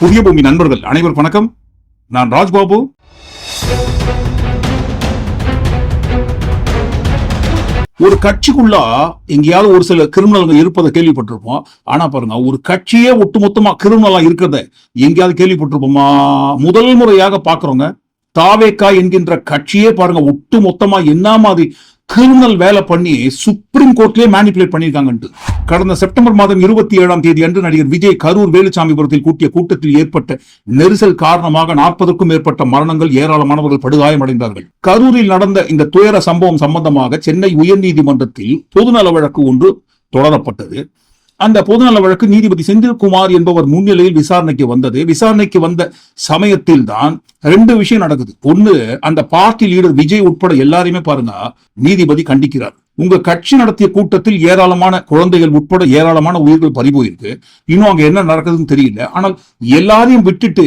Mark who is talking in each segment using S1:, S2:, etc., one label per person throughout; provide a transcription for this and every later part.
S1: புதிய பூமி நண்பர்கள் அனைவருக்கும் வணக்கம். நான் ராஜ்பாபு. ஒரு கட்சிக்குள்ள எங்கேயாவது ஒரு சில கிரிமினல்கள் இருப்பதை கேள்விப்பட்டிருப்போம். ஆனா பாருங்க ஒரு கட்சியே ஒட்டுமொத்தமா கிரிமினலா இருக்கிறத எங்கேயாவது கேள்விப்பட்டிருப்போமா? முதல் முறையாக பாக்குறோங்க தாவேக்கா என்கின்ற கட்சியே பாருங்க ஒட்டு மொத்தமா என்ன மாதிரி கிரிமினல் வேலை பண்ணி சுப்ரீம் கோர்ட்லயே மேனிபுலேட் பண்ணியிருக்காங்கன்ட்டு கடந்த செப்டம்பர் மாதம் இருபத்தி ஏழாம் தேதி அன்று நடிகர் விஜய் கரூர் வேலுசாமிபுரத்தில் கூட்டிய கூட்டத்தில் ஏற்பட்ட நெரிசல் காரணமாக நாற்பதுக்கும் மேற்பட்ட மரணங்கள் ஏராளமானவர்கள் படுகாயமடைந்தார்கள். கரூரில் நடந்த இந்த துயர சம்பவம் சம்பந்தமாக சென்னை உயர்நீதிமன்றத்தில் பொதுநல வழக்கு ஒன்று தொடரப்பட்டது. அந்த பொதுநல வழக்கு நீதிபதி செந்தில்குமார் என்பவர் முன்னிலையில் விசாரணைக்கு வந்தது. விசாரணைக்கு வந்த சமயத்தில் தான் ரெண்டு விஷயம் நடக்குது. ஒண்ணு அந்த பார்ட்டி லீடர் விஜய் உட்பட எல்லாரையுமே பாருங்க நீதிபதி கண்டிக்கிறார். உங்க கட்சி நடத்திய கூட்டத்தில் ஏராளமான குழந்தைகள் உட்பட ஏராளமான உயிர்கள் பறிபோயிருக்கு. இன்னும் அங்க என்ன நடக்குதுன்னு தெரியல. ஆனால் எல்லாரையும் விட்டுட்டு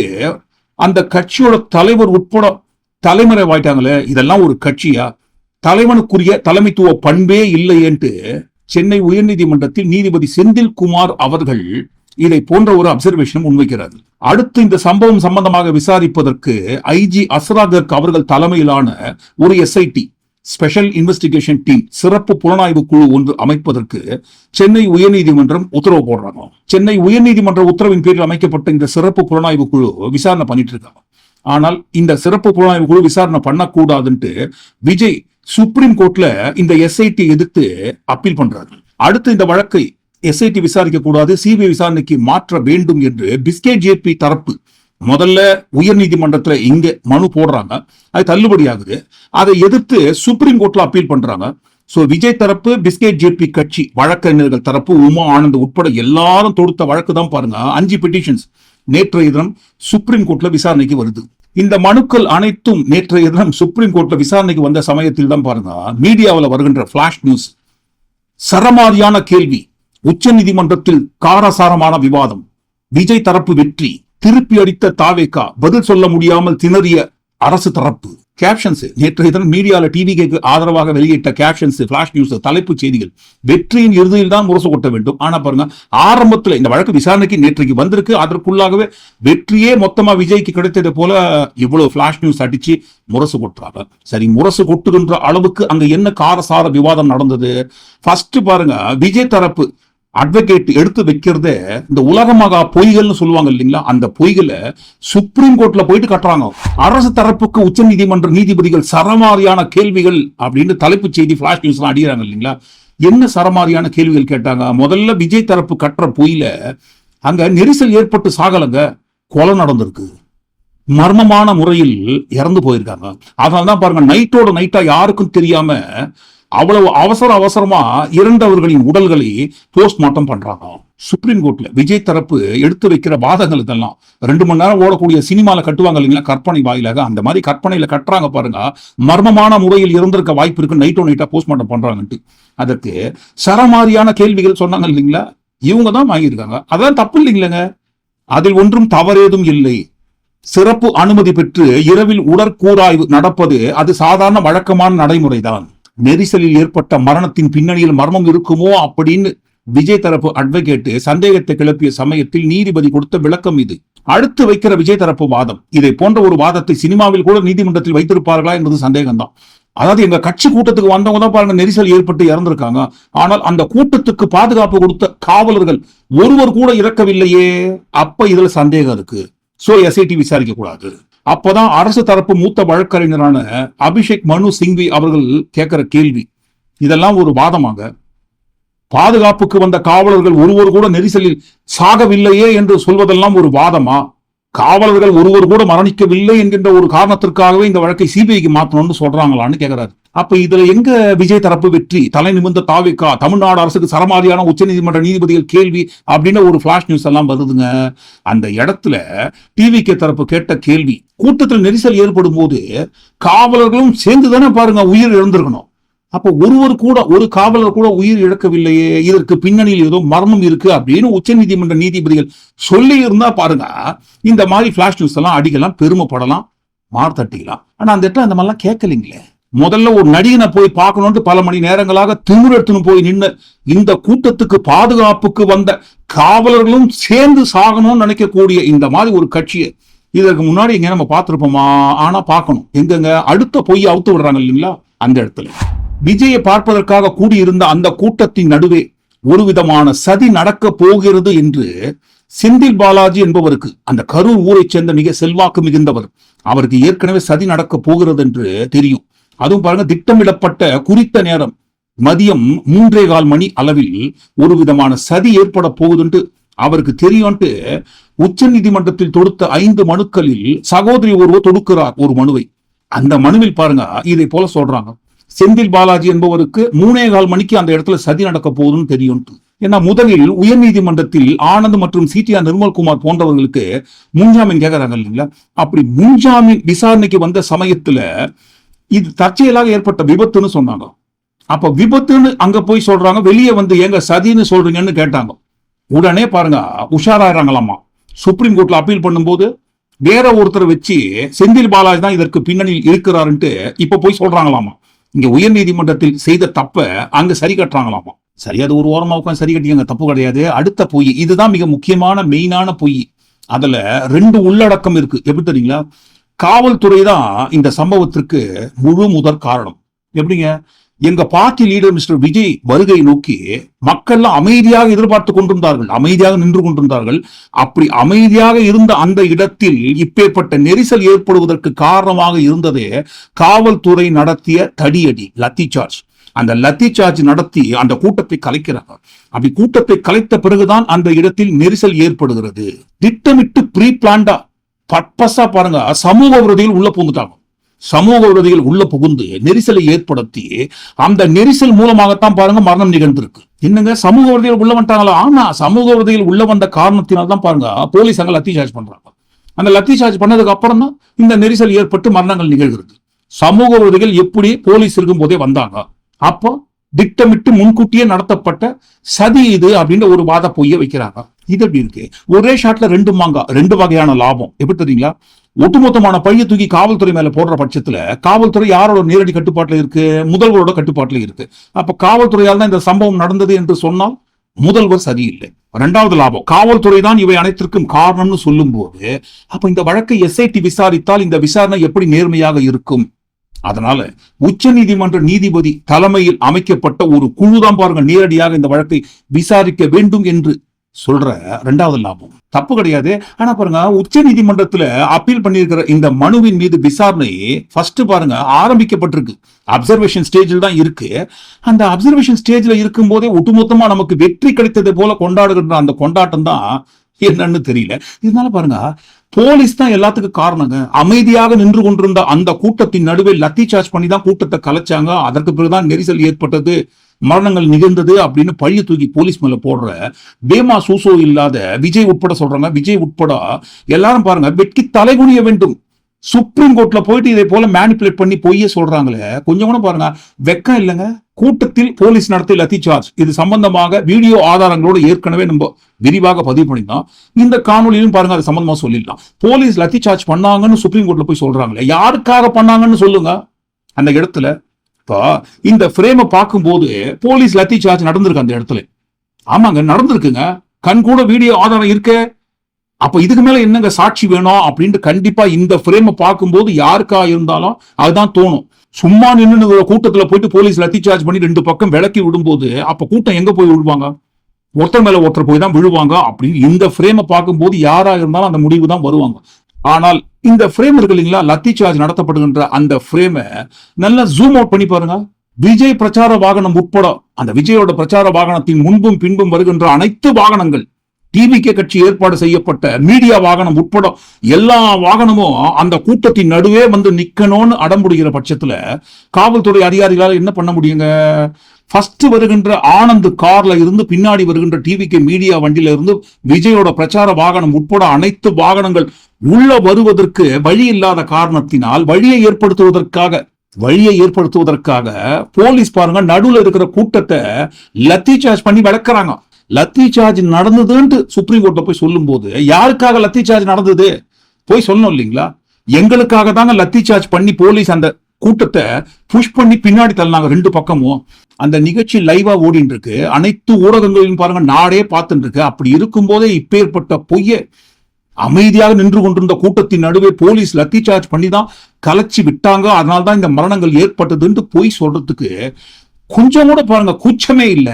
S1: அந்த கட்சியோட தலைவர் உட்பட தலைமுறை ஆயிட்டாங்களே இதெல்லாம் ஒரு கட்சியா? தலைவனுக்குரிய தலைமைத்துவ பண்பே இல்லையேன்ட்டு சென்னை உயர்நீதிமன்றத்தில் நீதிபதி செந்தில்குமார் அவர்கள் இதை போன்ற ஒரு அப்சர்வேஷன் முன்வைக்கிறார். அடுத்து இந்த சம்பவம் சம்பந்தமாக விசாரிப்பதற்கு ஐஜி அஸ்ராகர்க் அவர்கள் தலைமையிலான ஒரு எஸ்ஐடி ஸ்பெஷல் இன்வெஸ்டிகேஷன் டீம் சிறப்பு புலனாய்வு குழு ஒன்று அமைப்பதற்கு சென்னை உயர்நீதிமன்றம் உத்தரவு போடுறாங்க. சென்னை உயர்நீதிமன்ற உத்தரவின் பேரில் அமைக்கப்பட்ட இந்த சிறப்பு புலனாய்வு குழு விசாரணை பண்ணிட்டு இருக்காங்க. ஆனால் இந்த சிறப்பு புலனாய்வு குழு விசாரணை பண்ணக்கூடாதுன்ட்டு விஜய் சுப்ரீம் கோர்ட்ல இந்த எஸ்ஐடி எதிர்த்து அப்பீல் பண்றாரு. அடுத்து இந்த வழக்கை எஸ்ஐடி விசாரிக்க கூடாது சிபிஐ விசாரணைக்கு மாற்ற வேண்டும் என்று பிஸ்கே ஜேபி தரப்பு முதல்ல உயர் நீதிமன்றத்துல இங்க மனு போடுறாங்க. அது தள்ளுபடி ஆகுது. அதை எதிர்த்து சுப்ரீம் கோர்ட்ல அப்பீல் பண்றாங்க. சோ விஜய் தரப்பு பிஸ்கேட் ஜேபி கட்சி வழக்கறிஞர்கள் தரப்பு உமா ஆனந்த் உட்பட எல்லாரும் தொடுத்த வழக்கு தான் பாருங்க. அஞ்சு பெட்டிஷன்ஸ் நேற்றைய தினம் சுப்ரீம் கோர்ட்ல விசாரணைக்கு வருது. இந்த மனுக்கள் அனைத்தும் நேற்றைய தினம் சுப்ரீம் கோர்ட்ல விசாரணைக்கு வந்த சமயத்தில் தான் பாருங்க. மீடியாவில் வருகின்ற பிளாஷ் நியூஸ் சரமாரியான கேள்வி. உச்ச நீதிமன்றத்தில் காரசாரமான விவாதம். விஜய் தரப்பு வெற்றி. திருப்பி அடித்த தாவேக்கா பதில் சொல்ல முடியாமல் திணறிய அரசு தரப்பு. கேப்ஷன்ஸ் நேற்றைய தினம் மீடியால டிவிக்கு ஆதரவாக வெளியிட்ட கேப்ஷன்ஸ் பிளாஷ் நியூஸ் தலைப்பு செய்திகள். வெற்றியின் இறுதியில் தான் முரசு கொட்ட வேண்டும். ஆனா பாருங்க ஆரம்பத்துல இந்த வழக்கு விசாரணைக்கு நேற்றைக்கு வந்திருக்கு. அதற்குள்ளாகவே வெற்றியே மொத்தமா விஜய்க்கு கிடைத்தது போல இவ்வளவு பிளாஷ் நியூஸ் அடிச்சு முரசு கொட்டுறாங்க. சரி முரசு கொட்டுகின்ற அளவுக்கு அங்க என்ன காரசார விவாதம் நடந்தது? ஃபர்ஸ்ட் பாருங்க விஜய் தரப்பு அட்வொகேட் எடுத்து வைக்கிறதே இந்த உலகமாக பொய்கள்னு சொல்லுவாங்க இல்லைங்களா? அந்த பொய்களை சுப்ரீம் கோர்ட்ல போயிட்டு கட்டுறாங்க. அரசு தரப்புக்கு உச்ச நீதிமன்ற நீதிபதிகள் சரமாரியான கேள்விகள் அப்படின்னு தலைப்புச் செய்தி பிளாஷ் நியூஸ் அடிக்கிறாங்க இல்லைங்களா? என்ன சரமாரியான கேள்விகள் கேட்டாங்க? முதல்ல விஜய் தரப்பு கட்டுற பொயில அங்க நெரிசல் ஏற்பட்டு சாகலங்க. கொலை நடந்திருக்கு. மர்மமான முறையில் இறந்து போயிருக்காங்க. அதனாலதான் பாருங்க நைட்டோட நைட்டா யாருக்கும் தெரியாம அவ்வளவு அவசர அவசரமா இறந்தவர்களின் உடல்களை போஸ்ட்மார்ட்டம் பண்றாங்க. சுப்ரீம் கோர்ட்ல விஜய் தரப்பு எடுத்து வைக்கிற வாதங்கள் இதெல்லாம். ரெண்டு மணி நேரம் ஓடக்கூடிய சினிமால கட்டுவாங்க இல்லைங்களா? கற்பனை வாயிலாக. அந்த மாதிரி கற்பனையில கட்டுறாங்க பாருங்க. மர்மமான முறையில் இருந்திருக்க வாய்ப்பு இருக்கு. நைட்டோ நைட்டா போஸ்ட்மார்ட்டம் பண்றாங்கன்ட்டு. அதற்கு சரமாரியான கேள்விகள் சொன்னாங்க இல்லைங்களா? இவங்க தான் வாங்கியிருக்காங்க. அதான் தப்பு இல்லைங்களேங்க. அதில் ஒன்றும் தவறேதும் இல்லை. சிறப்பு அனுமதி பெற்று இரவில் உடற்கூராய்வு நடப்பது அது சாதாரண வழக்கமான நடைமுறைதான். நெரிசலில் ஏற்பட்ட மரணத்தின் பின்னணியில் மர்மம் இருக்குமோ அப்படின்னு விஜய் தரப்பு அட்வொகேட் சந்தேகத்தை கிளப்பிய சமயத்தில் நீதிபதி கொடுத்த விளக்கம் இது. அடுத்து வைக்கிற விஜய் தரப்பு வாதம். இதை போன்ற ஒரு வாதத்தை சினிமாவில் கூட நீதிமன்றத்தில் வைத்திருப்பார்களா என்பது சந்தேகம்தான். அதாவது எங்க கட்சி கூட்டத்துக்கு வந்தவங்க தான் பாருங்க நெரிசல் ஏற்பட்டு இறந்திருக்காங்க. ஆனால் அந்த கூட்டத்துக்கு பாதுகாப்பு கொடுத்த காவலர்கள் ஒருவர் கூட இறக்கவில்லையே. அப்ப இதுல சந்தேகம் இருக்கு. சோ எஸ்ஐடி விசாரிக்க கூடாது. அப்பதான் அரசு தரப்பு மூத்த வழக்கறிஞரான அபிஷேக் மனு சிங்வி அவர்கள் கேட்கிற கேள்வி. இதெல்லாம் ஒரு வாதமாக. பாதுகாப்புக்கு வந்த காவலர்கள் ஒருவர் கூட நெரிசலில் சாகவில்லையே என்று சொல்வதெல்லாம் ஒரு வாதமா? காவலர்கள் ஒருவர் கூட மரணிக்கவில்லை என்கின்ற ஒரு காரணத்திற்காகவே இந்த வழக்கை சிபிஐக்கு மாற்றணும்னு சொல்றாங்களான்னு கேட்கிறாரு அப்ப இதுல எங்க விஜய் தரப்பு வெற்றி? தலை நிமிர்ந்த தாவிக்கா தமிழ்நாடு அரசுக்கு சரமாரியான உச்சநீதிமன்ற நீதிபதிகள் கேள்வி அப்படின்னு ஒரு பிளாஷ் நியூஸ் எல்லாம் வருதுங்க. அந்த இடத்துல டிவிகே தரப்பு கேட்ட கேள்வி கூட்டத்தில் நெரிசல் ஏற்படும் போது காவலர்களும் சேர்ந்து தானே பாருங்க உயிர் இழந்திருக்கணும். அப்ப ஒருவர் கூட ஒரு காவலர் கூட உயிர் இழக்கவில்லையே இதற்கு பின்னணியில் ஏதோ மர்மம் இருக்கு அப்படின்னு உச்சநீதிமன்ற நீதிபதிகள் சொல்லி இருந்தா பாருங்க இந்த மாதிரி பிளாஷ் நியூஸ் எல்லாம் அடிக்கலாம் பெருமைப்படலாம் மார்த்தட்டிக்கலாம் ஆனா அந்த இடத்துல அந்த மாதிரிலாம் கேட்கலீங்களே. முதல்ல ஒரு நடிகனை போய் பார்க்கணும்னு பல மணி நேரங்களாக திமிரெடுத்துன்னு போய் நின்று இந்த கூட்டத்துக்கு பாதுகாப்புக்கு வந்த காவலர்களும் சேர்ந்து சாகணும்னு நினைக்கக்கூடிய இந்த மாதிரி ஒரு கட்சியை இதற்கு முன்னாடி எங்க நம்ம பார்த்திருப்போமா? ஆனா பார்க்கணும். எங்கெங்க? அடுத்த பொய் அவுத்து விடுறாங்க இல்லைங்களா? அந்த இடத்துல. விஜயை பார்ப்பதற்காக கூடியிருந்த அந்த கூட்டத்தின் நடுவே ஒரு விதமான சதி நடக்க போகிறது என்று செந்தில் பாலாஜி என்பவருக்கு அந்த கரூர் ஊரைச் சேர்ந்த மிக செல்வாக்கு மிகுந்தவர் அவருக்கு ஏற்கனவே சதி நடக்க போகிறது என்று தெரியும். அதுவும் பாருங்க திட்டமிடப்பட்ட குறித்த நேரம் மதியம் மூன்றே கால் மணி அளவில் ஒரு விதமான சதி ஏற்பட போகுதுன்ட்டு அவருக்கு தெரியும்ட்டு உச்ச நீதிமன்றத்தில் தொடுத்த ஐந்து மனுக்களில் சகோதரி ஒருவர் தொடுக்கிறார் ஒரு மனுவை. அந்த மனுவில் பாருங்க இதை போல சொல்றாங்க. செந்தில் பாலாஜி என்பவருக்கு மூணே கால் மணிக்கு அந்த இடத்துல சதி நடக்க போகுதுன்னு தெரியும்ட்டு. ஏன்னா முதலில் உயர் நீதிமன்றத்தில் ஆனந்த் மற்றும் சிடிஆர் நிர்மல்குமார் போன்றவர்களுக்கு முன்ஜாமீன் கேட்கறாங்க இல்லைங்களா? அப்படி முன்ஜாமீன் விசாரணைக்கு வந்த சமயத்துல இது தற்செயலாக ஏற்பட்ட விபத்துன்னு சொன்னாங்க. அப்ப விபத்துன்னு அங்க போய் சொல்றாங்க வெளியே வந்து எங்க சதின்னு சொல்றீங்கன்னு கேட்டாங்க. உடனே பாருங்க உஷாராயிராங்களாமா சுப்ரீம் கோர்ட்ல அப்பீல் பண்ணும்போது வேற ஒருத்தரை வச்சு செந்தில் பாலாஜி தான் இதற்கு பின்னணியில் இருக்கிறாருன்ட்டு இப்ப போய் சொல்றாங்களாமா. இங்க உயர் நீதிமன்றத்தில் செய்த தப்ப அங்க சரி கட்டுறாங்களாமா. சரியாது ஒரு ஓரமா உட்காந்து சரி கட்டிங்க தப்பு கிடையாது. அடுத்த பொய் இதுதான் மிக முக்கியமான மெயினான பொய். அதுல ரெண்டு உள்ளடக்கம் இருக்கு. எப்படி தெரியுங்களா? காவல்துறை தான் இந்த சம்பவத்திற்கு முழு முதற் காரணம். எப்படிங்க? எங்க பார்ட்டி லீடர் மிஸ்டர் விஜய் வருகை நோக்கி மக்கள்லாம் அமைதியாக எதிர்பார்த்து கொண்டிருந்தார்கள். அமைதியாக நின்று கொண்டிருந்தார்கள். அப்படி அமைதியாக இருந்த அந்த இடத்தில் இப்பேற்பட்ட நெரிசல் ஏற்படுவதற்கு காரணமாக இருந்ததே காவல்துறை நடத்திய தடியடி லத்தி சார்ஜ் அந்த லத்தி சார்ஜ் நடத்தி அந்த கூட்டத்தை கலைக்கிறாங்க. அப்படி கூட்டத்தை கலைத்த பிறகுதான் அந்த இடத்தில் நெரிசல் ஏற்படுகிறது. திட்டமிட்டு ப்ரீ பிளான்டா பர்பஸா பாருங்க சமூக விரோதிகள் உள்ள புகுந்துட்டாங்க. சமூக விரோதிகள் உள்ள புகுந்து நெரிசலை ஏற்படுத்தி அந்த நெரிசல் மூலமாகத்தான் பாருங்க மரணம் நிகழ்ந்திருக்கு. என்னங்க சமூக விரோதிகள் உள்ள வந்துட்டாங்களா? ஆனா சமூக விரோதிகள் உள்ள வந்த காரணத்தினால் தான் பாருங்க போலீஸ் அங்க லத்தி சார்ஜ் பண்றாங்க. அந்த லத்தி சார்ஜ் பண்ணதுக்கு அப்புறம் தான் இந்த நெரிசல் ஏற்பட்டு மரணங்கள் நிகழ்கிறது. சமூக விரோதிகள் எப்படி போலீஸ் இருக்கும் போதே வந்தாங்க. அப்போ திட்டமிட்டு முன்கூட்டியே நடத்தப்பட்ட சதி இது அப்படின்ற ஒரு வாத பொய்ய வைக்கிறாங்க. இது எப்படி இருக்கு? ஒரே ஷாட்ல ரெண்டு மாங்கா ரெண்டு வகையான லாபம். எப்படி தெரியுங்களா? ஒட்டுமொத்தமான பழிய தூக்கி காவல்துறை மேல போடுற பட்சத்துல காவல்துறை யாரோட நேரடி கட்டுப்பாட்டுல இருக்கு? முதல்வரோட கட்டுப்பாட்டுல இருக்கு. அப்ப காவல்துறையால் தான் இந்த சம்பவம் நடந்தது என்று சொன்னால் முதல்வர் சரியில்லை. இரண்டாவது லாபம் காவல்துறை தான் இவை அனைத்திற்கும் காரணம்னு சொல்லும் போது அப்ப இந்த வழக்கை எஸ்ஐடி விசாரித்தால் இந்த விசாரணை எப்படி நேர்மையாக இருக்கும்? அதனால உச்ச நீதிமன்ற நீதிபதி தலைமையில் அமைக்கப்பட்ட ஒரு குழுதான் பாருங்க நேரடியாக இந்த வழக்கை விசாரிக்க வேண்டும் என்று சொல்ற ரெண்டாவது லாபம். தப்பு கிடையாது. ஆனா பாருங்க உச்ச நீதிமன்றத்துல அப்பீல் பண்ணியிருக்கிற இந்த மனுவின் மீது விசாரணை ஃபர்ஸ்ட் பாருங்க ஆரம்பிக்கப்பட்டிருக்கு. அப்சர்வேஷன் ஸ்டேஜில் தான் இருக்கு. அந்த அப்சர்வேஷன் ஸ்டேஜ்ல இருக்கும் போதே ஒட்டுமொத்தமா நமக்கு வெற்றி கிடைத்தது போல கொண்டாடுகின்ற அந்த கொண்டாட்டம் தான் என்னன்னு தெரியல. இதனால பாருங்க போலீஸ் தான் எல்லாத்துக்கும் காரணங்க. அமைதியாக நின்று கொண்டிருந்த அந்த கூட்டத்தின் நடுவே லத்தி சார்ஜ் பண்ணி தான் கூட்டத்தை கலைச்சாங்க. அதற்கு பிறகுதான் நெரிசல் ஏற்பட்டது. மரணங்கள் நிகழ்ந்தது அப்படின்னு பழிய தூக்கி போலீஸ் மேல போடுற பேமா சூசோ இல்லாத விஜய் உட்பட சொல்றாங்க விஜய் உட்பட எல்லாரும் பாருங்க வெட்கி தலைகுனிய வேண்டும். சுப்ரீம் கோர்ட்ல போயிட்டு இதை போல மேனிப்புலேட் பண்ணி பொய்யே சொல்றாங்களே கொஞ்சம் கூட பாருங்க வெக்கம் இல்லைங்க. கூட்டத்தில் போலீஸ் நடத்தி லத்தி சார்ஜ் இது சம்பந்தமாக வீடியோ ஆதாரங்களோடு ஏற்கனவே நம்ம விரிவாக பதிவு பண்ணியிருந்தோம். இந்த காணொலியிலும் பாருங்க அது சம்பந்தமா சொல்லிடலாம் போலீஸ் லத்தி சார்ஜ் பண்ணாங்கன்னு சுப்ரீம் கோர்ட்ல போய் சொல்றாங்களே யாருக்காக பண்ணாங்கன்னு சொல்லுங்க. அந்த இடத்துல இப்போ இந்த ஃப்ரேமை பார்க்கும்போது போலீஸ் லத்தி சார்ஜ் நடந்திருக்கு அந்த இடத்துல. ஆமாங்க நடந்திருக்குங்க. கண் கூட வீடியோ ஆதாரம் இருக்கு. அப்ப இதுக்கு மேல என்னங்க சாட்சி வேணும் அப்படின்ட்டு கண்டிப்பா இந்த ஃப்ரேமை பார்க்கும்போது யாருக்கா இருந்தாலும் அதுதான் தோணும். சும்மா நின்று கூட்டத்துல போயிட்டு போலீஸ் லத்தி சார்ஜ் பண்ணி ரெண்டு பக்கம் விளக்கி விடும்போது அப்ப கூட்டம் எங்க போய் விழுவாங்க? ஒருத்தர் மேல ஒருத்தர் போய் தான் விழுவாங்க அப்படின்னு இந்த ஃப்ரேமை பார்க்கும்போது யாரா இருந்தாலும் அந்த முடிவு தான் வருவாங்க. ஆனால் இந்த ஃப்ரேம் இருக்கு இல்லைங்களா? லத்தி சார்ஜ் நடத்தப்படுகின்ற அந்த ஃப்ரேமை நல்லா ஜூம் அவுட் பண்ணி பாருங்க. விஜய் பிரச்சார வாகனம் உட்பட அந்த விஜயோட பிரச்சார வாகனத்தின் முன்பும் பின்பும் வருகின்ற அனைத்து வாகனங்கள் டிவிகே கட்சி ஏற்பாடு செய்யப்பட்ட மீடியா வாகனம் உட்பட எல்லா வாகனமும் அந்த கூட்டத்தின் நடுவே வந்து நிக்கணும்னு அடம்புடுகிற பட்சத்துல காவல்துறை அதிகாரிகளால் என்ன பண்ண முடியுங்க? ஃபர்ஸ்ட் வருகின்ற ஆனந்த் கார்ல இருந்து பின்னாடி வருகின்ற டிவிக்கு மீடியா வண்டியில இருந்து விஜயோட பிரச்சார வாகனம் உட்பட அனைத்து வாகனங்கள் உள்ள வருவதற்கு வழி இல்லாத காரணத்தினால் வழியை ஏற்படுத்துவதற்காக வழியை ஏற்படுத்துவதற்காக போலீஸ் பாருங்க நடுவுல இருக்கிற கூட்டத்தை லத்தி சார்ஜ் பண்ணி விளக்குறாங்க லத்தி சார்ஜ் நடந்ததுன்ட்டு சுப்ரீம் கோர்ட்ல போய் சொல்லும் போது யாருக்காக லத்தி சார்ஜ் நடந்தது? போய் சொல்லணும் இல்லைங்களா? எங்களுக்காக தாங்க லத்தி சார்ஜ் பண்ணி போலீஸ் அந்த கூட்டத்தை புஷ் பண்ணி பின்னாடி தள்ளினாங்க ரெண்டு பக்கமும். அந்த நிகழ்ச்சி லைவா ஓடிட்டு இருக்கு அனைத்து ஊடகங்களையும் பாருங்க நாடே பார்த்துட்டு இருக்கு அப்படி இருக்கும்போதே இப்பேற்பட்ட பொய்ய அமைதியாக நின்று கொண்டிருந்த கூட்டத்தின் நடுவே போலீஸ் லத்தி சார்ஜ் பண்ணி தான் கலைச்சி விட்டாங்க. அதனால தான் இந்த மரணங்கள் ஏற்பட்டதுன்னு பொய் சொல்றதுக்கு கொஞ்சம் கூட பாருங்க கூச்சமே இல்ல.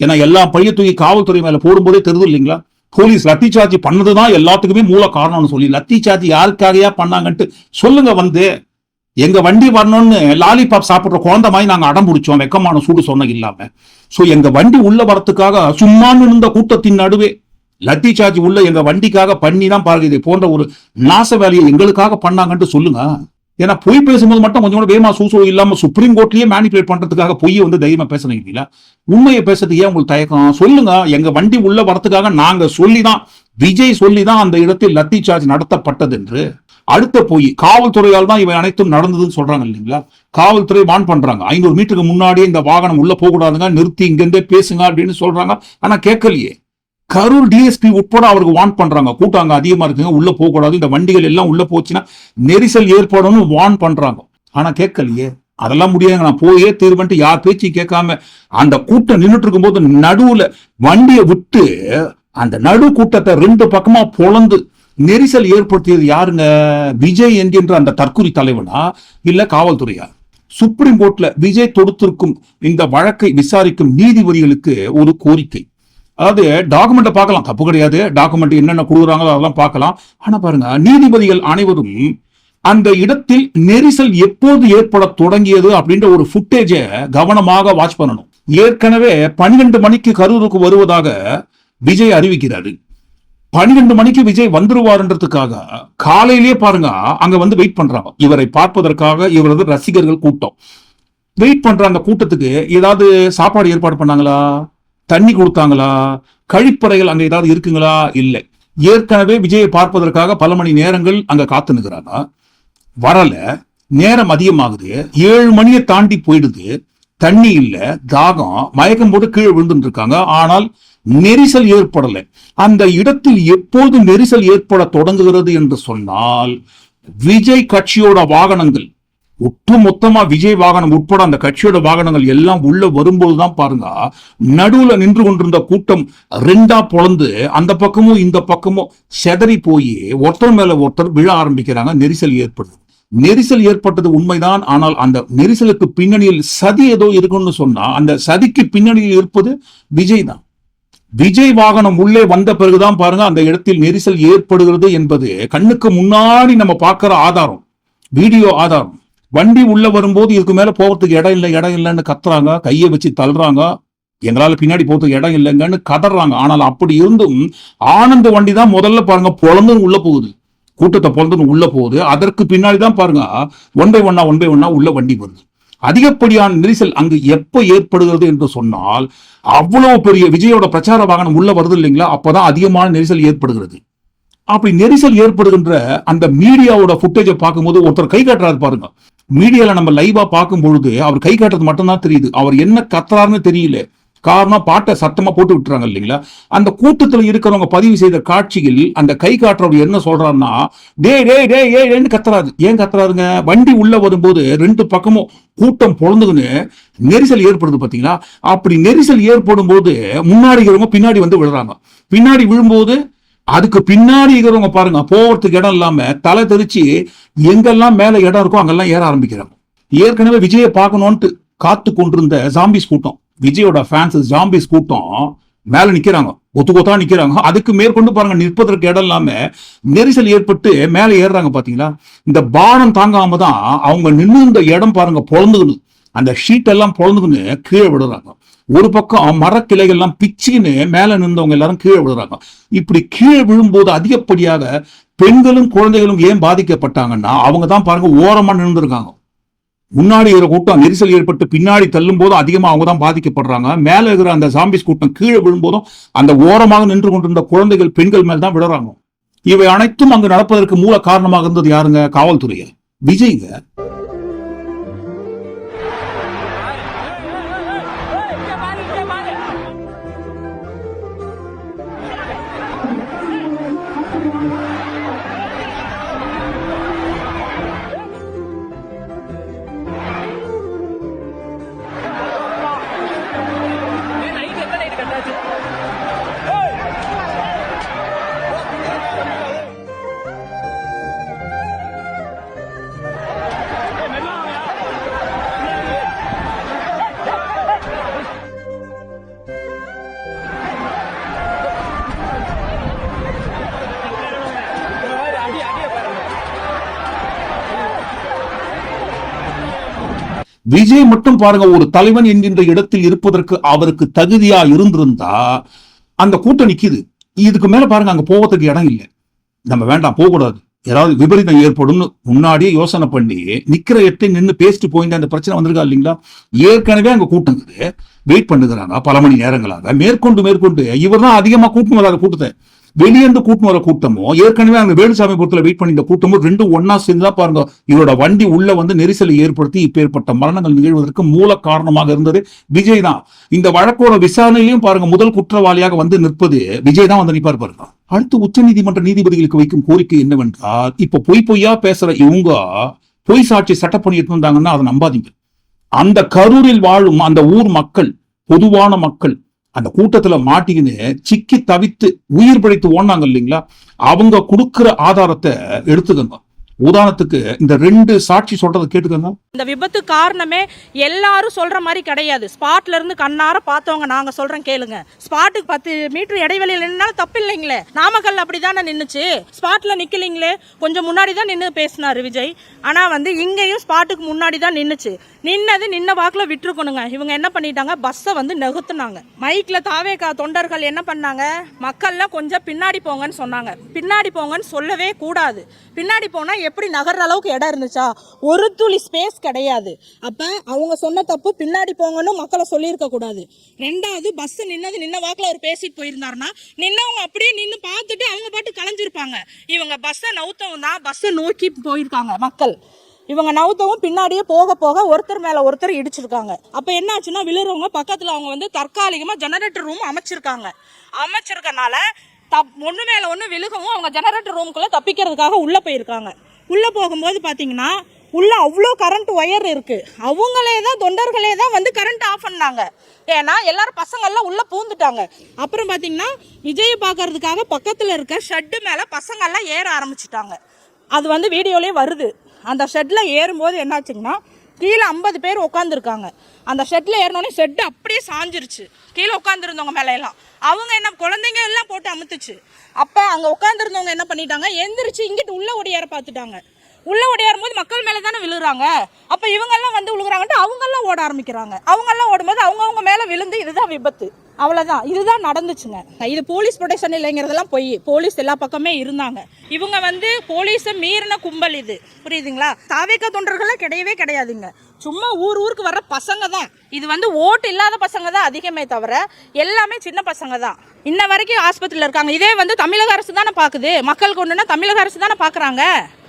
S1: ஏன்னா எல்லா பழைய தூக்கி காவல்துறை மேல போடும்போதே தெரியுது இல்லைங்களா? போலீஸ் லத்தி சார்ஜ் பண்ணதுதான் எல்லாத்துக்குமே மூல காரணம்னு சொல்லி லத்தி சார்ஜ் யாருக்காகயா பண்ணாங்கன்ட்டு சொல்லுங்க வந்து. எங்க வண்டி வரணும்னு லாலிபாப் சாப்பிடுற குழந்த மாதிரி நாங்க அடம் பிடிச்சோம். வெக்கமான சூடு சொன்ன இல்லாம. சோ எங்க வண்டி உள்ள வரத்துக்காக சும்மா இருந்த கூட்டத்தின் நடுவே லத்தி சார்ஜ் உள்ள எங்க வண்டிக்காக பண்ணி தான் பாருங்க. இதை போன்ற ஒரு நாச வேலையை எங்களுக்காக பண்ணாங்கன்ட்டு சொல்லுங்க. ஏன்னா பொய் பேசும்போது மட்டும் கொஞ்சம் கூட வேமா சூசோ இல்லாம சுப்ரீம் கோர்ட்லயே மேனிபுலேட் பண்றதுக்காக பொய்யை வந்து தைரியமா பேசுறீங்க இல்லையா? உண்மையை பேசுறது ஏன் உங்களுக்கு தயக்கம்? சொல்லுங்க. எங்க வண்டி உள்ள வரத்துக்காக நாங்க சொல்லிதான் விஜய் சொல்லிதான் அந்த இடத்தில் லத்தி சார்ஜ் நடத்தப்பட்டது என்று. அடுத்த போய் காவல்துறையால் தான் இவை அனைத்தும் நடந்ததுன்னு சொல்றாங்க இல்லைங்களா? காவல்துறை வான் பண்றாங்க. ஐநூறு மீட்டருக்கு முன்னாடியே இந்த வாகனம் உள்ள போகக்கூடாதுங்க நிறுத்தி இங்கிருந்தே பேசுங்க அப்படின்னு சொல்றாங்க. ஆனா கேட்கலையே. கரூர் டிஎஸ்பி உட்பட அவருக்கு வான் பண்றாங்க. கூட்டம் அதிகமா இருக்குங்க. உள்ள போகக்கூடாது. இந்த வண்டிகள் எல்லாம் உள்ள போச்சுன்னா நெரிசல் ஏற்படும்னு வான் பண்றாங்க. ஆனா கேட்கலையே. அதெல்லாம் முடியாதுங்க. நான் போயே தீர்வன்ட்டு யார் பேச்சு கேட்காம அந்த கூட்டம் நின்றுட்டு இருக்கும்போது நடுவுல வண்டியை விட்டு அந்த நடு கூட்டத்தை ரெண்டு பக்கமா பொழந்து நெரிசல் ஏற்படுத்தியது யாருங்க? விஜய் என்கின்ற அந்த தற்கொலை தலைவனா? இல்ல காவல்துறையா? சுப்ரீம் கோர்ட்ல விஜய் தொடுத்திருக்கும் இந்த வழக்கை விசாரிக்கும் நீதிபதிகளுக்கு ஒரு கோரிக்கை. அதாவது டாக்குமெண்ட்டை பார்க்கலாம். தப்பு கிடையாது. டாக்குமெண்ட் என்னென்ன கொடுக்குறாங்களோ அதெல்லாம் பார்க்கலாம். ஆனா பாருங்க நீதிபதிகள் அனைவரும் அந்த இடத்தில் நெரிசல் எப்போது ஏற்பட தொடங்கியது அப்படின்ற ஒரு ஃபுட்டேஜை கவனமாக வாட்ச் பண்ணணும். ஏற்கனவே பன்னிரண்டு மணிக்கு கரூருக்கு வருவதாக விஜய் அறிவிக்கிறாரு. பனிரெண்டு மணிக்கு விஜய் வந்துருவாருன்றதுக்காக காலையிலேயே பாருங்க அங்க வந்து வெயிட் பண்றாங்க. இவரை பார்ப்பதற்காக இவரது ரசிகர்கள் கூட்டம். வெயிட் பண்ற அந்த கூட்டத்துக்கு ஏதாவது சாப்பாடு ஏற்பாடு பண்ணாங்களா? தண்ணி கொடுத்தாங்களா? கழிப்பறைகள் அங்க ஏதாவது இருக்குங்களா? இல்லை. ஏற்கனவே விஜயை பார்ப்பதற்காக பல மணி நேரங்கள் அங்க காத்து நிற்கிறாங்க வரல. நேரம் அதிகமாகுது. ஏழு மணியை தாண்டி போயிடுது. தண்ணி இல்ல தாகம் மயக்கம் போட்டு கீழே விழுந்துட்டு இருக்காங்க. ஆனால் நெரிசல் ஏற்படல. அந்த இடத்தில் எப்போது நெரிசல் ஏற்பட தொடங்குகிறது என்று சொன்னால் விஜய் கட்சியோட வாகனங்கள் ஒட்டு மொத்தமா விஜய் வாகனம் உட்பட அந்த கட்சியோட வாகனங்கள் எல்லாம் உள்ள வரும்போதுதான் பாருங்க நடுவுல நின்று கொண்டிருந்த கூட்டம் ரெண்டா பொழந்து அந்த பக்கமும் இந்த பக்கமும் செதறி போய் ஒருத்தர் மேல ஒருத்தர் விழ ஆரம்பிக்கிறாங்க நெரிசல் ஏற்படுது. நெரிசல் ஏற்பட்டது உண்மைதான் ஆனால் அந்த நெரிசலுக்கு பின்னணியில் சதி ஏதோ இருக்குன்னு சொன்னா அந்த சதிக்கு பின்னணியில் இருப்பது விஜய் தான். விஜய் வாகனம் உள்ளே வந்த பிறகுதான் பாருங்க அந்த இடத்தில் நெரிசல் ஏற்படுகிறது என்பது கண்ணுக்கு முன்னாடி நம்ம பார்க்கிற ஆதாரம் வீடியோ ஆதாரம். வண்டி உள்ள வரும்போது இதுக்கு மேல போகிறதுக்கு இடம் இல்லை இடம் இல்லைன்னு கத்துறாங்க கையை வச்சு தள்ளுறாங்க. எங்களால பின்னாடி போறதுக்கு இடம் இல்லைங்கன்னு கதறாங்க. ஆனால் அப்படி இருந்தும் ஆனந்த வண்டி தான் முதல்ல பாருங்க பொழந்துன்னு உள்ள போகுது. கூட்டத்தை பொழந்துன்னு உள்ள போகுது. அதற்கு பின்னாடி தான் பாருங்க ஒன் பை ஒன்னா ஒன் பை ஒன்னா உள்ள வண்டி வருது. அதிகப்படியான நெரிசல் அங்கு எப்ப ஏற்படுகிறது என்று சொன்னால் அவ்வளவு பெரிய விஜயோட பிரச்சார வாகனம் உள்ள வருது இல்லைங்களா? அப்பதான் அதிகமான நெரிசல் ஏற்படுகிறது. அப்படி நெரிசல் ஏற்படுகின்ற அந்த மீடியாவோட ஃபுட்டேஜை பார்க்கும்போது ஒருத்தர் கை காட்டுறாரு பாருங்க. மீடியால நம்ம லைவா பார்க்கும் பொழுது அவர் கை காட்டுறது மட்டும்தான் தெரியுது. அவர் என்ன கத்துறாருன்னு தெரியல. காரணம் பாட்டை சத்தமா போட்டு விட்டுறாங்க இல்லைங்களா? அந்த கூட்டத்தில் இருக்கிறவங்க பதிவு செய்த காட்சியில் அந்த கை காட்டுறவர் என்ன சொல்றாருன்னா டே டே டே ஏன்னு கத்துறாரு. ஏன் கத்துறாருங்க? வண்டி உள்ள வரும்போது ரெண்டு பக்கமும் கூட்டம் பொழந்துக்குன்னு நெரிசல் ஏற்படுது பாத்தீங்களா? அப்படி நெரிசல் ஏற்படும் போது முன்னாடி இருக்கிறவங்க பின்னாடி வந்து விழுறாங்க. பின்னாடி விழும்போது அதுக்கு பின்னாடி இருக்கிறவங்க பாருங்க போகிறதுக்கு இடம் இல்லாம தலை தெரிச்சு எங்கெல்லாம் மேல இடம் இருக்கோ அங்கெல்லாம் ஏற ஆரம்பிக்கிறாங்க. ஏற்கனவே விஜயை பார்க்கணும்ட்டு காத்து கொண்டிருந்த ஜாம்பிஸ் கூட்டம். விஜயோட ஃபேன்ஸ் ஜாம்பிஸ் கூட்டம் மேல நிக்கிறாங்க. கொத்து கொத்தா நிக்கிறாங்க. அதுக்கு மேற்கொண்டு பாருங்க நிற்பதற்கு இடம் இல்லாம நெரிசல் ஏற்பட்டு மேல ஏறுறாங்க பாத்தீங்களா? இந்த பாரம் தாங்காம தான் அவங்க நின்று இந்த இடம் பாருங்க பொழந்துக்கணும் அந்த ஷீட் எல்லாம் பொழந்துக்குன்னு கீழே விடுறாங்க ஒரு பக்கம் மரக்கிளைகள்லாம் பிச்சுன்னு மேல நின்றவங்க எல்லாரும் கீழே விழுறாங்க. இப்படி கீழே விழும்போது அதிகப்படியாக பெண்களும் குழந்தைகளும் ஏன் பாதிக்கப்பட்டாங்கன்னா அவங்க தான் பாருங்க ஓரமா நின்றுருக்காங்க. முன்னாடி இருக்கிற கூட்டம் நெரிசல் ஏற்பட்டு பின்னாடி தள்ளும் போதும் அதிகமா அவங்க தான் பாதிக்கப்படுறாங்க. மேல இருக்கிற அந்த சாம்பிஸ் கூட்டம் கீழே விழும்போதும் அந்த ஓரமாக நின்று கொண்டிருந்த குழந்தைகள் பெண்கள் மேல் தான் விழுறாங்க. இவை அனைத்தும் அங்கு நடப்பதற்கு மூல காரணமாக இருந்தது யாருங்க? காவல்துறையை. விஜய்ங்க. விஜய் மட்டும் பாருங்க ஒரு தலைவன் என்கின்ற இடத்தில் இருப்பதற்கு அவருக்கு தகுதியா இருந்திருந்தா அந்த கூட்டம் நிக்குது. இதுக்கு மேல பாருங்க அங்க போவதற்கு இடம் இல்லை. நம்ம வேண்டாம் போகக்கூடாது. ஏதாவது விபரீதம் ஏற்படும்னு முன்னாடியே யோசனை பண்ணி நிக்கிற எட்டை நின்னு பேசிட்டு போயிருந்த அந்த பிரச்சனை வந்திருக்கா இல்லைங்களா? ஏற்கனவே அங்க கூட்டங்குது வெயிட் பண்ணுகிறாங்க பல மணி நேரங்களாக. மேற்கொண்டு மேற்கொண்டு இவர் தான் அதிகமா கூட்டம் வராத கூட்டத்தை. வெளியேந்து கூட்டம் வர கூட்டமும் ஏற்கனவே அங்க வேலுசாமி புறத்துல வெயிட் பண்ணி இந்த கூட்டமும் ரெண்டும் ஒன்னா சேர்ந்து தான் பாருங்க இவரோட வண்டி உள்ள வந்து நெரிசலை ஏற்படுத்தி இப்பேற்பட்ட மரணங்கள் நிகழ்வதற்கு மூல காரணமாக இருந்தது விஜய் தான். இந்த வழக்கோட விசாரணையிலையும் பாருங்க முதல் குற்றவாளியாக வந்து நிற்பது விஜய் தான் வந்து நிப்பார் பாருங்க. அடுத்து உச்சநீதிமன்ற நீதிபதிகளுக்கு வைக்கும் கோரிக்கை என்னவென்றால் இப்ப பொய் பொய்யா பேசுற இவங்க பொய் சாட்சி சட்டப்பணி எடுத்து வந்தாங்கன்னா அதை நம்பாதீங்க. அந்த கரூரில் வாழும் அந்த ஊர் மக்கள் பொதுவான மக்கள் அந்த கூட்டத்துல மாட்டிக்கின்னு சிக்கி தவித்து உயிர் பிழைத்து ஓடினாங்க இல்லைங்களா? அவங்க கொடுக்கிற ஆதாரத்தை எடுத்துக்கங்க உதாரணத்துக்கு இந்த ரெண்டு சாட்சி சொல்றதை கேட்டுக்கோங்க
S2: இந்த விபத்து காரணமே எல்லாரும் சொல்ற மாதிரி கிடையாது. ஸ்பாட்ல இருந்து கண்ணார பார்த்தவங்க நாங்க சொல்றோம் கேளுங்க. ஸ்பாட்டுக்கு பத்து மீட்டர் இடைவெளியில் நின்னாலும் தப்பு இல்லைங்களே. நாமக்கல் அப்படிதானே நின்னுச்சு. ஸ்பாட்ல நிக்கலீங்களே. கொஞ்சம் முன்னாடி தான் நின்று பேசினாரு விஜய். ஆனா வந்து இங்கேயும் ஸ்பாட்டுக்கு முன்னாடி தான் நின்னுச்சு. நின்னது நின்ன வாக்குல விட்டுருக்கணுங்க. இவங்க என்ன பண்ணிட்டாங்க? பஸ்ஸை வந்து நெகுத்துனாங்க மைக்ல தாவேகா தொண்டர்கள் என்ன பண்ணாங்க? மக்கள்லாம் கொஞ்சம் பின்னாடி போங்கன்னு சொன்னாங்க. பின்னாடி போங்கன்னு சொல்லவே கூடாது. பின்னாடி போனா எப்படி நகர்ற அளவுக்கு இடம் இருந்துச்சா? ஒரு துளி ஸ்பேஸ் கிடையாது. அப்போ அவங்க சொன்ன தப்பு பின்னாடி போங்கன்னு மக்களை சொல்லியிருக்க கூடாது. ரெண்டாவது பஸ் நின்னது நின்ன வாக்கில் அவர் பேசிட்டு போயிருந்தாருன்னா நின்னவங்க அப்படியே நின்று பார்த்துட்டு அவங்க பாட்டு கலைஞ்சிருப்பாங்க. இவங்க பஸ்ஸை நவுத்தவங்க தான் பஸ்ஸை நோக்கி போயிருக்காங்க மக்கள். இவங்க நவுத்தவும் பின்னாடியே போக போக ஒருத்தர் மேலே ஒருத்தர் இடிச்சிருக்காங்க. அப்போ என்னாச்சுன்னா விழுறவங்க பக்கத்தில் அவங்க வந்து தற்காலிகமாக ஜெனரேட்டர் ரூம் அமைச்சிருக்காங்க. அமைச்சிருக்கனால தப் ஒன்று மேலே ஒன்று விழுகவும் அவங்க ஜெனரேட்டர் ரூமுக்குள்ள தப்பிக்கிறதுக்காக உள்ளே போயிருக்காங்க. உள்ளே போகும்போது பார்த்தீங்கன்னா உள்ளே அவ்வளோ கரண்ட் ஒயர் இருக்குது அவங்களே தான் தொண்டர்களே தான் வந்து கரண்ட் ஆஃப் பண்ணாங்க. ஏன்னா எல்லாரும் பசங்கள்லாம் உள்ளே பூந்துட்டாங்க. அப்புறம் பார்த்தீங்கன்னா விஜயை பார்க்கறதுக்காக பக்கத்தில் இருக்க ஷெட்டு மேலே பசங்கள்லாம் ஏற ஆரம்பிச்சிட்டாங்க. அது வந்து வீடியோலேயே வருது. அந்த ஷெட்டில் ஏறும்போது என்னாச்சுங்கன்னா கீழே ஐம்பது பேர் உட்காந்துருக்காங்க அந்த ஷெட்டில் ஏறினோடனே ஷெட்டு அப்படியே சாஞ்சிருச்சு. கீழே உட்காந்துருந்தவங்க மேலே எல்லாம் அவங்க என்ன குழந்தைங்க எல்லாம் போட்டு அமுத்துச்சு. அப்போ அங்கே உட்காந்துருந்தவங்க என்ன பண்ணிட்டாங்க? எந்திரிச்சு இங்கிட்டு உள்ள ஒடியார பார்த்துட்டாங்க. உள்ள ஓடியாரும் போது மக்கள் மேலே தானே விழுகிறாங்க அப்போ இவங்கெல்லாம் வந்து விழுகுறாங்கன்ட்டு அவங்கெல்லாம் ஓட ஆரம்பிக்கிறாங்க. அவங்கெல்லாம் ஓடும்போது அவங்கவுங்க மேலே விழுந்து இதுதான் விபத்து. அவ்வளோதான் இதுதான் நடந்துச்சுங்க. இது போலீஸ் ப்ரொடெக்ஷன் இல்லைங்கிறதெல்லாம் பொய். போலீஸ் எல்லா பக்கமே இருந்தாங்க. இவங்க வந்து போலீஸை மீறின கும்பல் இது. புரியுதுங்களா? தாவேக்க தொண்டர்களே கிடையவே கிடையாதுங்க. சும்மா ஊர் ஊருக்கு வர்ற பசங்க தான். இது வந்து ஓட்டு இல்லாத பசங்க தான் அதிகமே தவிர எல்லாமே சின்ன பசங்க தான். இன்ன வரைக்கும் ஆஸ்பத்திரியில் இருக்காங்க. இதே வந்து தமிழக அரசு தானே பார்க்குது மக்கள் கொண்டுனா தமிழக அரசு தானே பார்க்குறாங்க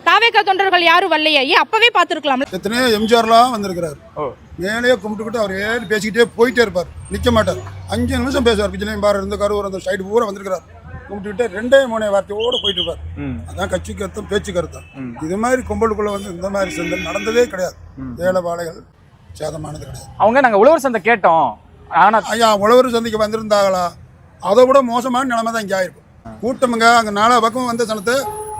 S2: தாவேக்கா தொண்டர்கள் யாரும் வரலையே. அப்பவே பார்த்துருக்கலாம்ல.
S3: எத்தனையோ எம்ஜிஆர்லாம் வந்திருக்கிறார்.
S4: ஓ.
S3: மேலேயே கும்பிட்டுக்கிட்டு அவர் ஏறி பேசிக்கிட்டே போயிட்டே இருப்பார். நிற்க மாட்டார். அஞ்சு நிமிஷம் பேசுவார். விஜயலயம் பாரு இருந்து கரூர் அந்த சைடு பூரா வந்திருக்கிறார். கும்பிட்டுக்கிட்டே ரெண்டே மூணே வார்த்தையோட போயிட்டு இருப்பார். அதான் கட்சி கருத்தும் பேச்சு கருத்தும் இது மாதிரி கும்பலுக்குள்ள வந்து இந்த மாதிரி செந்தல் நடந்ததே கிடையாது. ஏழை வாழைகள் சேதமானது கிடையாது.
S4: அவங்க நாங்க உழவர் சந்தை கேட்டோம். ஆனா
S3: ஐயா உழவர் சந்தைக்கு வந்திருந்தாங்களா? அதை விட மோசமான நிலைமை தான் இங்கே ஆயிருக்கும் கூட்டமுங்க அங்கே நாலா பக்கம் வந்த சனத்தை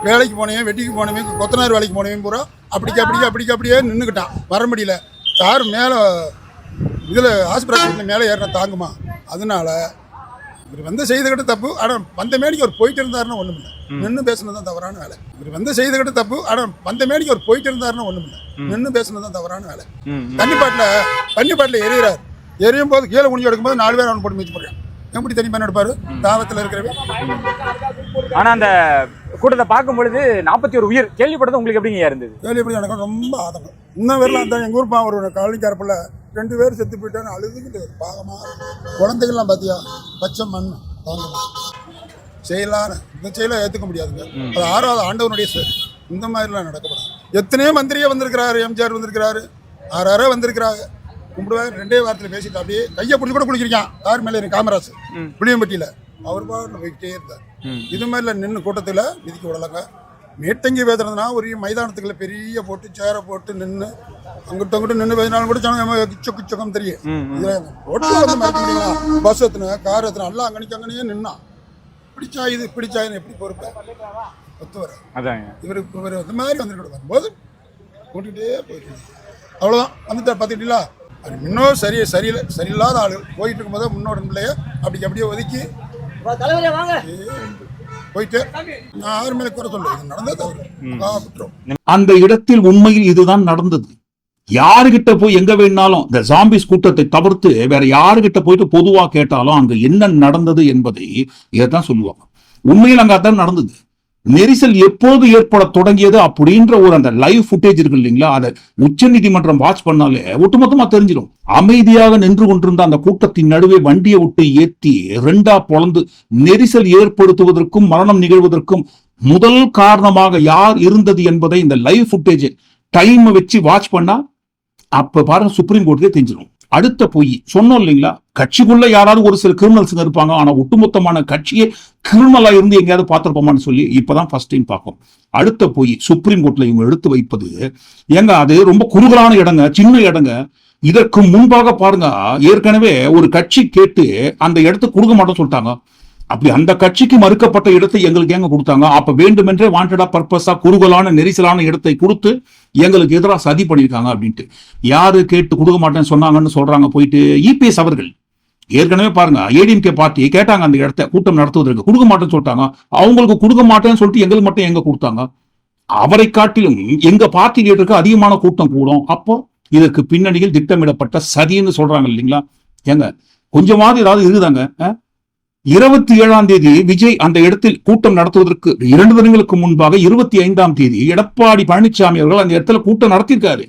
S3: வேலைக்கு போனவன் வெட்டிக்கு போனவன் கொத்தனார் வேலைக்கு போனவன் பூரா அப்படிக்கு அப்படிக்கு அப்படிக்கு அப்படியே நின்றுக்கிட்டான் வர முடியல. சார் மேலே இதில் ஆஸ்பத்திரியில் மேலே ஏறின தாங்குமா? அதனால இவர் வந்து செய்துக்கிட்ட தப்பு. ஆனால் வந்த மேடிக்கு அவர் போயிட்டு இருந்தாருன்னு ஒன்றும் இல்லை. நின்று பேசுனது தான் தவறான வேலை. இவர் வந்து செய்துக்கிட்ட தப்பு. ஆனால் வந்த மேடிக்கு அவர் போயிட்டு இருந்தாருன்னு ஒன்றும் இல்லை. நின்று பேசுனது தான் தவறான வேலை. தண்ணி பாட்டில் தண்ணி பாட்டில் எரியிறார் எரியும் போது கீழே குனிஞ்சு எடுக்கும்போது நாலு பேர் அவன் போட்டு மிச்சு போடுறான் எப்படி பண்ண எடுப்பாரு தாவத்தில் இருக்கிறவன்
S4: ஆனா அந்த கூட்டத்தை பார்க்கும் பொழுது நாற்பத்தி ஒரு உயிர். கேள்விப்பட்டது உங்களுக்கு எப்படிங்க இருந்தது?
S3: வேலைப்படி எனக்கு ரொம்ப ஆதங்கம். இன்னும் வரலாம் அந்த எங்கள் ஊர் பா ஒரு காலனிக்காரப்பில் ரெண்டு பேர் செத்து போயிட்டான்னு அழுதுகிட்டு பாகமாக குழந்தைகள்லாம் பார்த்தியா பச்சை மண் தாங்க செயலான இந்த செயலை ஏற்றுக்க முடியாதுங்க. அது ஆறாவது ஆண்டவனுடைய செயல். இந்த மாதிரிலாம் நடக்கப்படாது. எத்தனையோ மந்திரியே வந்திருக்கிறாரு எம்ஜிஆர் வந்திருக்கிறாரு ஆறாரோ வந்திருக்கிறாங்க. கும்பிடுவாங்க. ரெண்டே வாரத்தில் பேசிட்டு அப்படியே கையை பிடிச்சி கூட குளிக்கிறான் யார் மேலே காமராஜ்? புளியம்பட்டியில் அவர் பாட்டில் போய்கிட்டே இருந்தார். இது மாதிரிலாம் நின்று கூட்டத்தில் மிதிக்க விடலைங்க. மேட்டங்கி பேசுறதுனா ஒரு மைதானத்துக்குள்ள பெரிய போட்டு சேரை போட்டு நின்று அங்கிட்ட அங்கிட்ட நின்று பேசினாலும் கூட ஜனங்க கிச்சக்கு கிச்சக்கம் தெரியும். இதுல ரோட்டில் வந்து மறைக்க முடியுங்களா பஸ் எத்தனை கார் எத்தனை எல்லாம் அங்கனிக்கு அங்கனையே நின்னா. பிடிச்சா இது பிடிச்சா இது எப்படி பொறுப்பு? ஒத்து வர
S4: அதாங்க.
S3: இவர் இவர் இந்த மாதிரி வந்துருக்கிட்டு வரும்போது கூட்டிகிட்டே போயிட்டு அவ்வளோதான் வந்துட்டார் பார்த்துக்கிட்டீங்களா? அது முன்னோர் சரி சரியில்லை சரியில்லாத ஆளுகள் போயிட்டு இருக்கும்போது முன்னோட பிள்ளைய அப்படி அப்படியே ஒதுக்கி. போயிட்டு நான் யார் மேலே குறை சொல்ல இது தவறு.
S1: அந்த இடத்தில் உண்மையில் இதுதான் நடந்தது. யாருகிட்ட போய் எங்க வேணாலும் இந்த ஜாம்பிஸ் கூட்டத்தை தவிர்த்து வேற யாருகிட்ட போயிட்டு பொதுவா கேட்டாலும் அங்க என்ன நடந்தது என்பதை இதைத்தான் சொல்லுவாங்க. உண்மையில் அங்க அதான் நடந்தது. நெரிசல் எப்போது ஏற்பட தொடங்கியது அப்படின்ற ஒரு அந்த லைவ் ஃபுட்டேஜ் இருக்கு இல்லைங்களா? அதை உச்ச நீதிமன்றம் வாட்ச் பண்ணாலே ஒட்டுமொத்தமா தெரிஞ்சிடும் அமைதியாக நின்று கொண்டிருந்த அந்த கூட்டத்தின் நடுவே வண்டியை விட்டு ஏற்றி ரெண்டா பொழந்து நெரிசல் ஏற்படுத்துவதற்கும் மரணம் நிகழ்வதற்கும் முதல் காரணமாக யார் இருந்தது என்பதை இந்த லைவ் ஃபுட்டேஜ் டைம் வச்சு வாட்ச் பண்ணா அப்ப பாருங்க சுப்ரீம் கோர்ட்டுக்கே தெரிஞ்சிடும் அடுத்த பொய். சொன்னோம் இல்லைங்களா? கட்சிக்குள்ள யாராவது ஒரு சில கிரிமினல்ஸ் இருப்பாங்க. ஆனா ஒட்டுமொத்தமான கட்சியே கிரிமினலா இருந்து எங்கேயாவது பார்த்துருப்போமான்னு சொல்லி இப்பதான் ஃபர்ஸ்ட் டைம் பார்க்கும் அடுத்த பொய். சுப்ரீம் கோர்ட்ல இவங்க எடுத்து வைப்பது ஏங்க அது ரொம்ப குறுகலான இடங்க சின்ன இடங்க. இதற்கு முன்பாக பாருங்க ஏற்கனவே ஒரு கட்சி கேட்டு அந்த இடத்துக்கு கொடுக்க மாட்டோம்னு சொல்லிட்டாங்க. அப்படி அந்த கட்சிக்கு மறுக்கப்பட்ட இடத்தை எங்களுக்கு எங்க கொடுத்தாங்க? அப்ப வேண்டுமென்றே வாண்டடா பர்பஸா குறுகலான நெரிசலான இடத்தை கொடுத்து எங்களுக்கு எதிராக சதி பண்ணியிருக்காங்க அப்படின்ட்டு. யாரு கேட்டு கொடுக்க மாட்டேன்னு சொன்னாங்கன்னு சொல்றாங்க போயிட்டு இபிஎஸ் அவர்கள். ஏற்கனவே பாருங்க ஏடிஎம்கே பார்ட்டி கேட்டாங்க அந்த இடத்த கூட்டம் நடத்துவதற்கு. கொடுக்க மாட்டேன்னு சொல்லிட்டாங்க. அவங்களுக்கு கொடுக்க மாட்டேன்னு சொல்லிட்டு எங்களுக்கு மட்டும் எங்க கொடுத்தாங்க? அவரை காட்டிலும் எங்க பார்ட்டி லீடருக்கு அதிகமான கூட்டம் கூடும். அப்போ இதற்கு பின்னணியில் திட்டமிடப்பட்ட சதின்னு சொல்றாங்க இல்லைங்களா? ஏங்க கொஞ்சமாவது ஏதாவது இருக்குதாங்க இருபத்தி ஏழாம் தேதி விஜய் அந்த இடத்தில் கூட்டம் நடத்துவதற்கு இரண்டு தினங்களுக்கு முன்பாக இருபத்தி ஐந்தாம் தேதி எடப்பாடி பழனிசாமி அவர்கள் அந்த இடத்துல கூட்டம் நடத்தியிருக்காரு.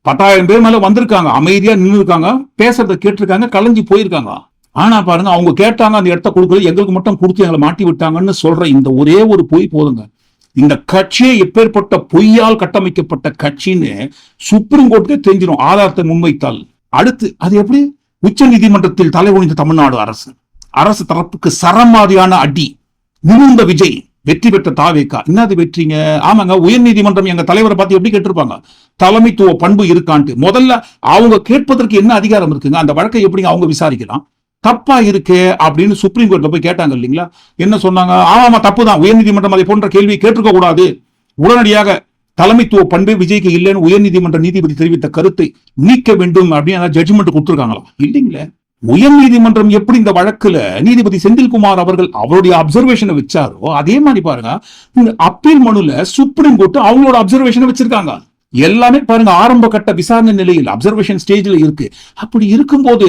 S1: பத்தாயிரம் பேர் மேல வந்திருக்காங்க. அமைதியா நின்று இருக்காங்க பேசுறத கேட்டிருக்காங்க. கலைஞ்சு போயிருக்காங்க. ஆனா பாருங்க அவங்க கேட்டாங்க அந்த இடத்த கொடுக்கல எங்களுக்கு மட்டும் கொடுத்து எங்களை மாட்டி விட்டாங்கன்னு சொல்ற இந்த ஒரே ஒரு பொய் போதுங்க. இந்த கட்சியே எப்பேற்பட்ட பொய்யால் கட்டமைக்கப்பட்ட கட்சின்னு சுப்ரீம் கோர்ட்டுக்கே தெரிஞ்சிடும். ஆதாரத்தை முன்வைத்தால். அடுத்து அது எப்படி? உச்ச நீதிமன்றத்தில் தலைகுனிந்த தமிழ்நாடு அரசு. அரசு தரப்புக்கு சரமாரியான அடி நிமிர்ந்த விஜய் வெற்றி பெற்ற தாவேக்கா என்னது வெற்றிங்க? ஆமாங்க உயர் நீதிமன்றம் எங்க தலைவரை பார்த்து எப்படி கேட்டிருப்பாங்க? தலைமைத்துவ பண்பு இருக்கான்ட்டு. முதல்ல அவங்க கேட்பதற்கு என்ன அதிகாரம் இருக்குங்க? அந்த வழக்கை எப்படிங்க அவங்க விசாரிக்கலாம்? தப்பா இருக்கே அப்படின்னு சுப்ரீம் கோர்ட்ல போய் கேட்டாங்க இல்லைங்களா? என்ன சொன்னாங்க? ஆமா தப்பு தான் உயர்நீதிமன்றம் அதை போன்ற கேள்வியை கேட்டிருக்க கூடாது. உடனடியாக தலைமைத்துவ பண்பு விஜய்க்கு இல்லைன்னு உயர்நீதிமன்ற நீதிபதி தெரிவித்த கருத்தை நீக்க வேண்டும் அப்படின்னு ஜட்ஜ்மெண்ட் கொடுத்துருக்காங்களா இல்லைங்களே. உயர் நீதிமன்றம் எப்படி இந்த வழக்குல நீதிபதி செந்தில்குமார் அவர்கள் அவருடைய அப்சர்வேஷனை வச்சாரோ அதே மாதிரி பாருங்க இந்த அப்பீல் மனுல சுப்ரீம் கோர்ட் அவங்களோட அப்சர்வேஷனை வச்சிருக்காங்க. எல்லாமே பாருங்க ஆரம்ப கட்ட விசாரணை நிலையில் அப்சர்வேஷன் ஸ்டேஜ்ல இருக்கு. அப்படி இருக்கும்போது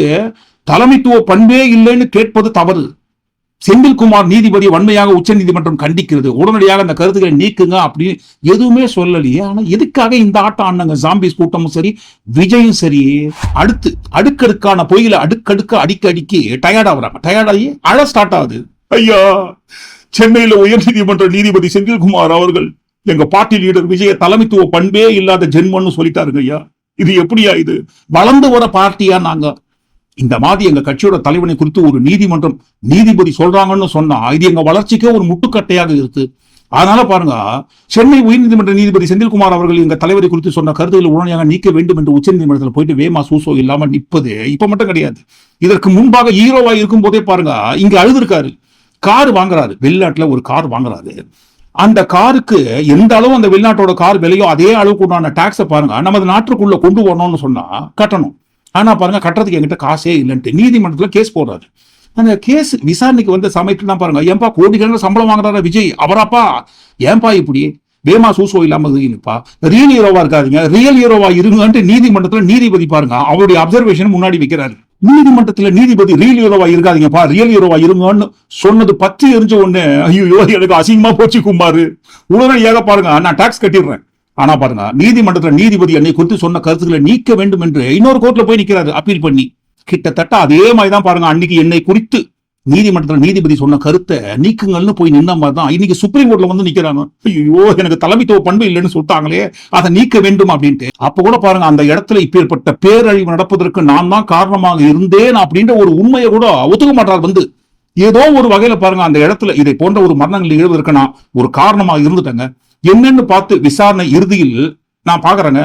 S1: தலைமைத்துவ பண்பே இல்லைன்னு கேட்பது தவறு. செந்தில்குமார் நீதிபதி வன்மையாக உச்ச நீதிமன்றம் கண்டிக்கிறது. உடனடியாக அந்த கருத்துக்களை நீக்குங்க அப்படின்னு எதுவுமே சொல்லலையே. ஆனா எதுக்காக இந்த ஆட்டம் ஆனாங்க ஜாம்பிஸ் கூட்டமும் சரி விஜயும் சரி. அடுத்து அடுக்கடுக்கான பொய்களை அடுக்கடுக்க அடிக்க அடிக்கி டயர்ட் ஆகுறாங்க. டயர்ட் ஆகி அழ ஸ்டார்ட் ஆகுது. ஐயா சென்னையில உயர் நீதிமன்ற நீதிபதி செந்தில்குமார் அவர்கள் எங்க பார்ட்டி லீடர் விஜய தலைமைத்துவ பண்பே இல்லாத ஜென்மன்னு சொல்லிட்டாருங்க ஐயா. இது எப்படியா இது? வளர்ந்து வர பார்ட்டியா நாங்க? இந்த மாதிரி எங்க கட்சியோட தலைவனை குறித்து ஒரு நீதிமன்றம் நீதிபதி சொல்றாங்கன்னு சொன்னா இது எங்க வளர்ச்சிக்கே ஒரு முட்டுக்கட்டையாக இருக்கு. அதனால பாருங்க சென்னை உயர்நீதிமன்ற நீதிபதி செந்தில்குமார் அவர்கள் எங்க தலைவரை குறித்து சொன்ன கருத்துக்களை உடனடியாக நீக்க வேண்டும் என்று உச்சநீதிமன்றத்தில் போயிட்டு வேமா சூசோ இல்லாம நிற்பது இப்ப மட்டும் கிடையாது. இதற்கு முன்பாக ஹீரோவா இருக்கும் போதே பாருங்க இங்க அழுதுருக்காரு. கார் வாங்குறாரு வெளிநாட்டுல ஒரு கார் வாங்குறாரு. அந்த காருக்கு எந்த அளவு அந்த வெளிநாட்டோட கார் விலையோ அதே அளவுக்கு உண்டான டாக்ஸை பாருங்க நமது நாட்டுக்குள்ள கொண்டு வரணும்னு சொன்னா கட்டணும். ஆனால் பாருங்க கட்டுறதுக்கு என்கிட்ட காசே இல்லைன்ட்டு. நீதிமன்றத்தில் கேஸ் போடுறாரு. அந்த கேஸ் விசாரணைக்கு வந்த சமயத்துல தான் பாருங்க ஏன்பா கோடிக்கணக்கில் சம்பளம் வாங்குறாரு விஜய்? அவராப்பா? ஏன்பா இப்படி? வேமா சூசோ இல்லாம இருக்கீங்கப்பா ரியல் ஹீரோவா இருக்காதீங்க ரியல் ஹீரோவா இருங்கன்ட்டு நீதிமன்றத்தில் நீதிபதி பாருங்க அவருடைய அப்சர்வேஷன் முன்னாடி வைக்கிறாரு. நீதிமன்றத்தில் நீதிபதி ரியல் ஹீரோவா இருக்காதீங்கப்பா ரியல் ஹீரோவா இருங்கன்னு சொன்னது பத்தி எரிஞ்ச உடனே ஐயோ எனக்கு அசிங்கமா போச்சு குமார். உடனே ஏக பாருங்க நான் டாக்ஸ் கட்டிடுறேன். ஆனா பாருங்க நீதிமன்றத்துல நீதிபதி என்னை குறித்து சொன்ன கருத்துக்களை நீக்க வேண்டும் என்று இன்னொரு கோர்ட்ல போய் நிக்கிறாரு அப்பீல் பண்ணி. கிட்டத்தட்ட அதே மாதிரிதான் பாருங்க அன்னைக்கு என்னை குறித்து நீதிமன்றத்துல நீதிபதி சொன்ன கருத்தை நீக்குங்கள்னு போய் நின்ன மாதிரி தான் இன்னைக்கு சுப்ரீம் கோர்ட்ல வந்து நிக்கிறாங்க. ஐயோ எனக்கு தலைமைத்துவ பண்பு இல்லைன்னு சொல்லிட்டாங்களே அதை நீக்க வேண்டும் அப்படின்ட்டு. அப்ப கூட பாருங்க அந்த இடத்துல இப்பேற்பட்ட பேரழிவு நடப்பதற்கு நான் தான் காரணமாக இருந்தேன் அப்படின்ற ஒரு உண்மையை கூட ஒத்துக்க மாட்டார் வந்து. ஏதோ ஒரு வகையில பாருங்க அந்த இடத்துல இதை போன்ற ஒரு மரணங்கள் எழுவதற்கு நான் ஒரு காரணமாக இருந்துட்டேங்க. என்னன்னு பார்த்து விசாரணை இறுதியில் நான் பாக்குறேங்க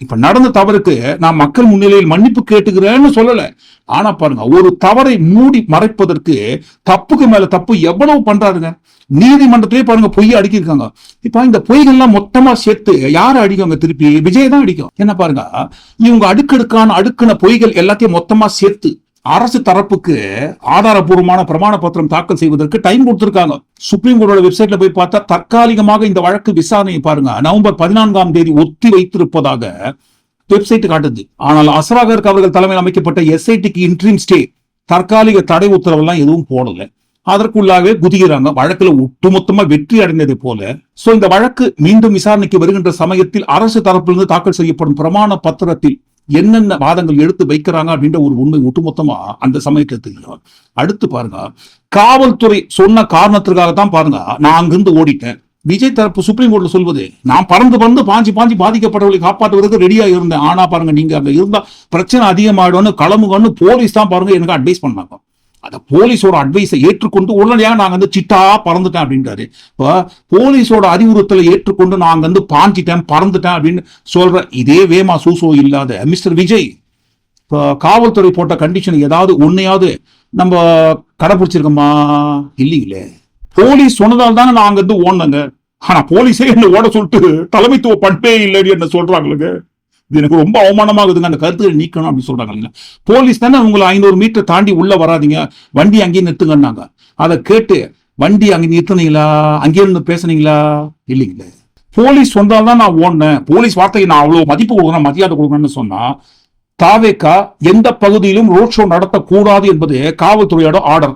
S1: இப்ப நடந்த தவறுக்கு நான் மக்கள் முன்னிலையில் மன்னிப்பு கேட்டுக்கிறேன்னு சொல்லல. ஆனா பாருங்க ஒரு தவறை மூடி மறைப்பதற்கு தப்புக்கு மேல தப்பு எவ்வளவு பண்றாருங்க? நீதிமன்றத்திலே பாருங்க பொய்யை அடிக்கிருக்காங்க இப்ப இந்த பொய்கள்லாம் மொத்தமா சேர்த்து யாரை அடிக்கவங்க திருப்பி? விஜய் தான் அடிக்கும். என்ன பாருங்க இவங்க அடுக்கடுக்கான அடுக்குன பொய்கள் எல்லாத்தையும் மொத்தமா சேர்த்து அரசு தரப்புக்கு ஆதாரபூர்வமான பிரமாண பத்திரம் தாக்கல் செய்வதற்கு டைம் கொடுத்திருக்காங்க. சுப்ரீம் கோர்ட்டோட வெப்சைட்ல போய் பார்த்தா தற்காலிகமாக இந்த வழக்கு விசாரணையை பாருங்க. நவம்பர் பதினான்காம் தேதி ஒத்தி வைத்திருப்பதாக வெப்சைட் காட்டுது. ஆனால் அசராகர் அவர்கள் தலைமையில் அமைக்கப்பட்ட எஸ்ஐடிக்கு இன்ட்ரீம் ஸ்டே தற்காலிக தடை உத்தரவெல்லாம் எதுவும் போடல. அதற்குள்ளாவே குதிகிறாங்க. வழக்குல ஒட்டுமொத்தமா வெற்றி அடைந்ததை போல. சோ இந்த வழக்கு மீண்டும் விசாரணைக்கு வருகின்ற சமயத்தில் அரசு தரப்பிலிருந்து தாக்கல் செய்யப்படும் பிரமாண பத்திரத்தில் என்னென்ன வாதங்கள் எடுத்து வைக்கிறாங்க அப்படின்ற ஒரு உண்மை ஒட்டுமொத்தமா அந்த சமயத்தில் தெரியும். அடுத்து பாருங்க காவல்துறை சொன்ன காரணத்திற்காக தான் பாருங்க நான் அங்கிருந்து ஓடிட்டேன். விஜய் தரப்பு சுப்ரீம் கோர்ட்ல சொல்வது நான் பறந்து பறந்து பாஞ்சு பாஞ்சு பாதிக்கப்பட்டவர்களை காப்பாற்றுவதற்கு ரெடியா இருந்தேன். ஆனா பாருங்க நீங்க அங்க இருந்தா பிரச்சனை அதிகமாயிடும்னு கிளம்புங்கன்னு போலீஸ் தான் பாருங்க எனக்கு அட்வைஸ் பண்ணாங்க. அந்த போலீஸோட அட்வைஸை ஏற்றுக்கொண்டு உடனடியாக நாங்க வந்து சிட்டா பறந்துட்டேன் அப்படின்றாரு. இப்போ போலீஸோட அறிவுறுத்தலை ஏற்றுக்கொண்டு நாங்க வந்து பாஞ்சிட்டேன் பறந்துட்டேன் அப்படின்னு சொல்ற இதே வேமா சூசோ இல்லாத மிஸ்டர் விஜய் இப்போ காவல்துறை போட்ட கண்டிஷன் ஏதாவது ஒன்னையாவது நம்ம கடைபிடிச்சிருக்கோமா இல்லைங்களே. போலீஸ் சொன்னதால் தானே நான் வந்து ஓடினங்க. ஆனா போலீஸே என்ன ஓட சொல்லிட்டு தலைமைத்துவ பண்பே இல்லைன்னு என்ன சொல்றாங்களுங்க இது எனக்கு ரொம்ப அவமானமாகுதுங்க. அந்த கருத்துக்களை நீக்கணும் அப்படின்னு சொல்றாங்க போலீஸ் தானே உங்களை ஐநூறு மீட்டர் தாண்டி உள்ள வராதீங்க. வண்டி அங்கேயே நிறுத்துங்கன்னாங்க. அதை கேட்டு வண்டி அங்கே நிறுத்துனீங்களா? அங்கேயே இருந்து பேசுனீங்களா? இல்லைங்களே. போலீஸ் சொந்தால் தான் நான் ஓடினேன். போலீஸ் வார்த்தைக்கு நான் அவ்வளோ மதிப்பு கொடுக்குறேன் மரியாதை கொடுக்குறேன்னு சொன்னா தாவேக்கா எந்த பகுதியிலும் ரோட் ஷோ நடத்தக்கூடாது என்பது காவல்துறையோட ஆர்டர்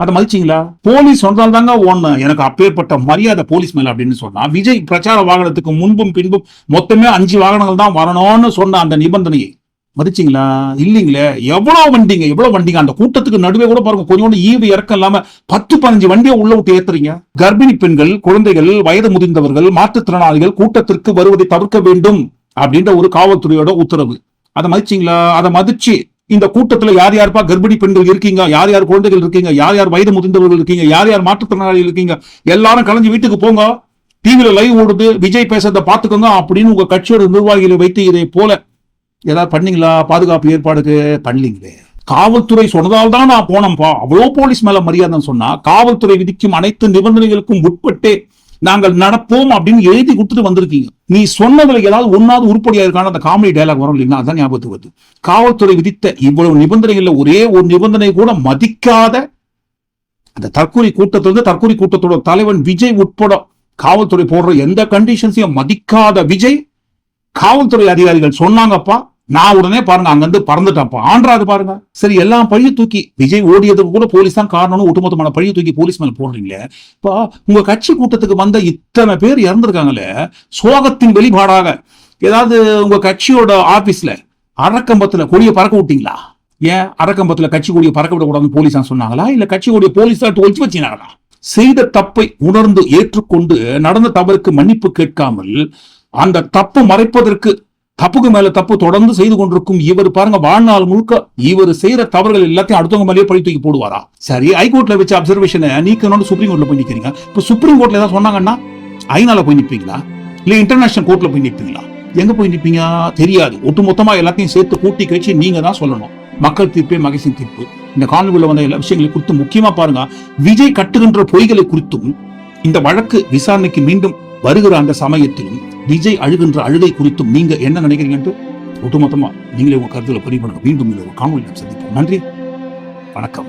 S1: அதை மதிச்சீங்களா? போலீஸ் வந்தால் தாங்க ஓடணும் எனக்கு அப்பேற்பட்ட மரியாதை போலீஸ் மேல அப்படின்னு சொன்னா விஜய் பிரச்சார வாகனத்துக்கு முன்பும் பின்பும் மொத்தமே அஞ்சு வாகனங்கள் தான் வரணும்னு சொன்ன அந்த நிபந்தனையை மதிச்சீங்களா? இல்லைங்களே. எவ்வளவு வண்டிங்க எவ்வளவு வண்டிங்க? அந்த கூட்டத்துக்கு நடுவே கூட பாருங்க கொஞ்சோண்டு ஈவு இறக்கம் இல்லாம பத்து பதினஞ்சு வண்டியை உள்ள விட்டு ஏத்துறீங்க. கர்ப்பிணி பெண்கள் குழந்தைகள் வயது முதிர்ந்தவர்கள் மாற்றுத்திறனாளிகள் கூட்டத்திற்கு வருவதை தவிர்க்க வேண்டும் அப்படின்ற ஒரு காவல்துறையோட உத்தரவு. அதை மதிச்சீங்களா? அதை மதிச்சு இந்த கூட்டத்துல யார் யாருப்பா கர்ப்பிணி பெண்கள் இருக்கீங்க? யார் யார் குழந்தைகள் இருக்கீங்க? யார் யார் வயது முதிர்ந்தவர்கள் இருக்கீங்க? யார் யார் மாற்றுத்திறனாளிகள் இருக்கீங்க? எல்லாரும் கலைஞ்சு வீட்டுக்கு போங்க. டிவியில லைவ் ஓடுது. விஜய் பேசுறத பாத்துக்கோங்க அப்படின்னு உங்க கட்சியோட நிர்வாகிகளை வைத்து இதை போல ஏதாவது பண்ணீங்களா? பாதுகாப்பு ஏற்பாடுக்கு பண்ணலீங்களே. காவல்துறை சொன்னதால் தான் நான் போனேன்ப்பா அவ்வளோ போலீஸ் மேல மரியாதைன்னு சொன்னா காவல்துறை விதிக்கும் அனைத்து நிபந்தனைகளுக்கும் உட்பட்டே நாங்கள் நடப்போம் அப்படின்னு எழுதி கொடுத்துட்டு வந்திருக்கீங்க. நீ சொன்னதுல ஏதாவது ஒன்னாவது உருப்படியா இருக்கான அந்த காமெடி டைலாக் வரும் இல்லைங்களா? அதான் ஞாபகத்துக்கு வருது. காவல்துறை விதித்த இவ்வளவு நிபந்தனைகள்ல ஒரே ஒரு நிபந்தனை கூட மதிக்காத அந்த தற்கொலை கூட்டத்திலிருந்து தற்கொலை கூட்டத்தோட தலைவன் விஜய் உட்பட காவல்துறை போடுற எந்த கண்டிஷன்ஸையும் மதிக்காத விஜய் காவல்துறை அதிகாரிகள் சொன்னாங்கப்பா நான் உடனே பாருங்க அங்கிருந்து பறந்துட்டேன்ப்பா ஆன்றாது பாருங்க. சரி எல்லாம் பழிய தூக்கி விஜய் ஓடியதுக்கு கூட போலீஸ் தான் காரணம்னு ஒட்டுமொத்தமான பழிய தூக்கி போலீஸ் மேல போடுறீங்களே. இப்போ உங்க கட்சி கூட்டத்துக்கு வந்த இத்தனை பேர் இறந்துருக்காங்களே சோகத்தின் வெளிப்பாடாக. ஏதாவது உங்க கட்சியோட ஆபீஸ்ல அரக்கம்பத்துல கொடியை பறக்க விட்டீங்களா? ஏன்? அரக்கம்பத்துல கட்சி கொடியை பறக்க விடக்கூடாதுன்னு போலீஸா சொன்னாங்களா? இல்ல கட்சி கொடியை போலீஸா ஒழிச்சு வச்சினாங்களா? செய்த தப்பை உணர்ந்து ஏற்றுக்கொண்டு நடந்த தவறுக்கு மன்னிப்பு கேட்காமல் அந்த தப்பு மறைப்பதற்கு தப்புக்கு மேல தப்பு தொடர்ந்து செய்து கொண்டிருக்கும் இவர் பாருங்க வாழ்நாள் முழுக்க இவர் செய்யற தவறுகள் எல்லாத்தையும் அடுத்தவங்க மேலேயே பழி தூக்கி போடுவாரா? சரி ஹைகோர்ட்ல வச்ச அப்சர்வேஷனை நீக்கணும்னு சுப்ரீம் கோர்ட்ல போய் நிக்கிறீங்க. இப்ப சுப்ரீம் கோர்ட்ல ஏதாவது சொன்னாங்கன்னா ஐநால போய் நிற்பீங்களா இல்ல இன்டர்நேஷனல் கோர்ட்ல போய் நிற்பீங்களா எங்க போய் நிற்பீங்க தெரியாது. ஒட்டுமொத்தமா எல்லாத்தையும் சேர்த்து கூட்டி கழிச்சு நீங்க தான் சொல்லணும். மக்கள் தீர்ப்பே மகேசின் தீர்ப்பு. இந்த காணொலியில் வந்த எல்லா விஷயங்களை குறித்து முக்கியமா பாருங்க விஜய் கட்டுகின்ற பொய்களை குறித்தும் இந்த வழக்கு விசாரணைக்கு மீண்டும் வருகிற அந்த சமயத்திலும் விஜய் அழுகின்ற அழுகை குறித்தும் நீங்க என்ன நினைக்கிறீங்கன்ட்டு ஒட்டுமொத்தமா நீங்களே உங்க கருத்துல பதிவு பண்ணுங்க. மீண்டும் இந்த ஒரு காணொலி சந்திப்போம். நன்றி. வணக்கம்.